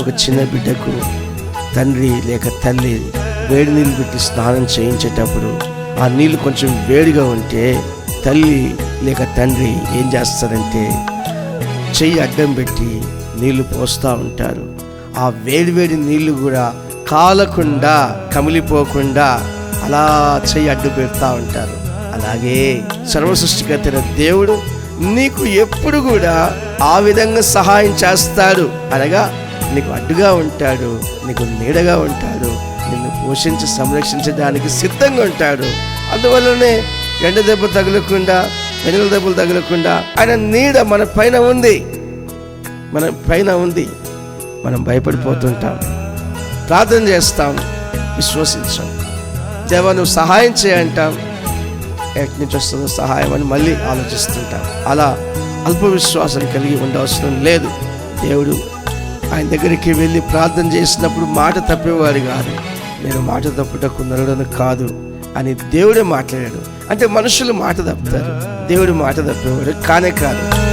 ఒక చిన్న బిడ్డకు తండ్రి లేక తల్లి వేడి నీళ్ళు పెట్టి స్నానం చేయించేటప్పుడు ఆ నీళ్ళు కొంచెం వేడిగా ఉంటే తల్లి లేక తండ్రి ఏం చేస్తారంటే చెయ్యి అడ్డం పెట్టి నీళ్ళు పోస్తూ ఉంటారు. ఆ వేడి వేడి నీళ్ళు కూడా కాలకుండా కమిలిపోకుండా అలా చెయ్యి అడ్డు పెడతా ఉంటారు. అలాగే. సర్వసృష్టికర్తైన దేవుడు నీకు ఎప్పుడు కూడా ఆ విధంగా సహాయం చేస్తాడు. అనగా నీకు అడ్డుగా ఉంటాడు నీకు నీడగా ఉంటాడు నిన్ను పోషించి సంరక్షించడానికి సిద్ధంగా ఉంటాడు. అందువల్లనే ఎండ దెబ్బ తగలకుండా ఎండల దెబ్బలు తగలకుండా ఆయన నీడ మన పైన ఉంది. మన పైన ఉంది. మనం భయపడిపోతుంటాం. ప్రార్థన చేస్తాం. విశ్వసించాం. దేవా నువ్వు సహాయం చేయంటాం. ఎక్కడి నుంచి వస్తుందో సహాయం అని మళ్ళీ ఆలోచిస్తుంటారు. అలా అల్ప విశ్వాసం కలిగి ఉండవసరం లేదు. దేవుడు ఆయన దగ్గరికి వెళ్ళి ప్రార్థన చేసినప్పుడు మాట తప్పేవారు కాదు. నేను మాట తప్పుటకు నరుడను కాదు అని దేవుడే మాట్లాడాడు. అంటే మనుషులు మాట తప్పుతారు. దేవుడు మాట తప్పేవాడు కానే కాదు.